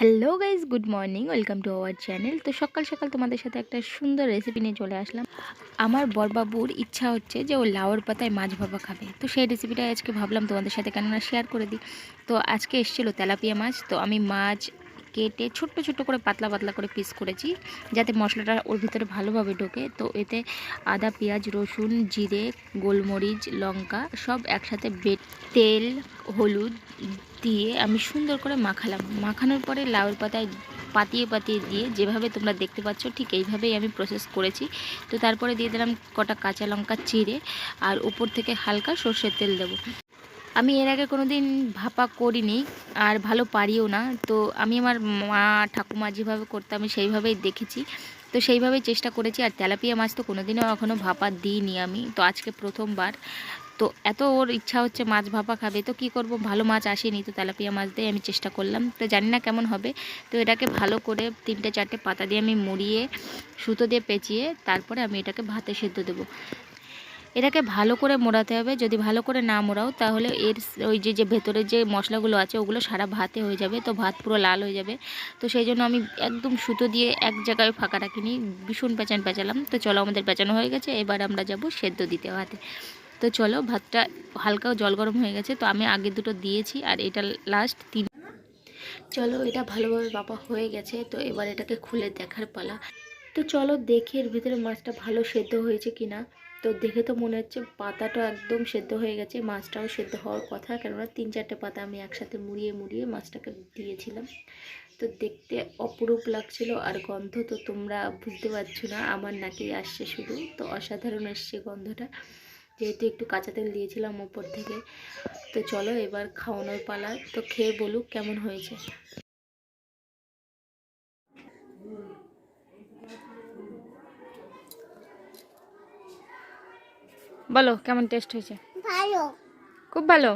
Hello guys good morning welcome to our channel তো সকাল সকাল তোমাদের সাথে একটা সুন্দর রেসিপি নিয়ে চলে আসলাম। আমার বরবাবুর ইচ্ছা হচ্ছে যে ও লাউর পাতায় মাছ ভাপা খাবে। তো সেই রেসিপিটা আজকে ভাবলাম তোমাদের সাথে কেননা শেয়ার করে দিই। তো আজকে এসেছিল তেলাপিয়া মাছ। তো আমি মাছ কেটে ছোট্ট ছোট্ট করে পাতলা পাতলা করে পিস করেছি, যাতে মশলাটা ওর ভিতরে ভালোভাবে ঢোকে। তো এতে আদা, পেঁয়াজ, রসুন, জিরে, গোলমরিচ, লঙ্কা সব একসাথে বেট তেল, হলুদ দিয়ে আমি সুন্দর করে মাখালাম। মাখানোর পরে লাউর পাতায় পাতিয়ে পাতিয়ে দিয়ে যেভাবে তোমরা দেখতে পাচ্ছ ঠিক এইভাবেই আমি প্রসেস করেছি। তো তারপরে দিয়ে দিলাম কটা কাঁচা লঙ্কা চিড়ে আর উপর থেকে হালকা সর্ষের তেল দেবো। আমি এর আগে কোনো দিন ভাপা করিনি আর ভালো পারিও না। তো আমি আমার মা, ঠাকুমা যেভাবে করতো আমি সেইভাবেই দেখেছি। তো সেইভাবে চেষ্টা করেছি, আর তেলাপিয়া মাছ তো কোনোদিনও এখনও ভাপা দিইনি আমি। তো আজকে প্রথমবার। তো এত ওর ইচ্ছা হচ্ছে মাছ ভাপা খাবে, তো কি করব? ভালো মাছ আসেনি তো তেলাপিয়া মাছ দিয়ে আমি চেষ্টা করলাম। তো জানি না কেমন হবে। তো এটাকে ভালো করে তিনটে চারটে পাতা দিয়ে আমি মুড়িয়ে, সুতো দিয়ে পেঁচিয়ে তারপরে আমি এটাকে ভাতে সেদ্ধ দেবো। এটাকে ভালো করে মোড়াতে হবে। যদি ভালো করে না মোড়াও, তাহলে এর ওই যে যে ভেতরের যে মশলাগুলো আছে, ওগুলো সারা ভাতে হয়ে যাবে। তো ভাত পুরো লাল হয়ে যাবে। তো সেই জন্য আমি একদম সুতো দিয়ে এক জায়গায় ফাঁকা রাখিনি। ভীষণ পেঁচান পেঁচালাম। তো চলো, আমাদের পেঁচানো হয়ে গেছে। এবার আমরা যাব সেদ্ধ দিতে ভাতে। তো চলো, ভাতটা হালকা জল গরম হয়ে গেছে। তো আমি আগে দুটো দিয়েছি, আর এটা লাস্ট তিন চলো, এটা ভালোভাবে বাবা হয়ে গেছে। তো এবার এটাকে খুলে দেখার পালা। তো চলো দেখি এর ভিতরে মাছটা ভালো সেদ্ধ হয়েছে কিনা। তো দেখে তো মনে হচ্ছে পাতাটা একদম সেদ্ধ হয়ে গেছে, মাছটাও সেদ্ধ হওয়ার কথা, কেননা তিন চারটে পাতা আমি একসাথে মুড়িয়ে মুড়িয়ে মাছটাকে দিয়েছিলাম। তো দেখতে অপরূপ লাগছিল, আর গন্ধ তো তোমরা বুঝতে পারছ না, আমার নাকি আসছে শুধু। তো অসাধারণ এসছে গন্ধটা, যেহেতু একটু কাঁচা তেল দিয়েছিলাম ওপর থেকে। তো চলো এবার খাওয়ানোর পালা, তো খেয়ে বলুক কেমন হয়েছে। বলো কেমন টেস্ট হয়েছে? ভালো। খুব ভালো?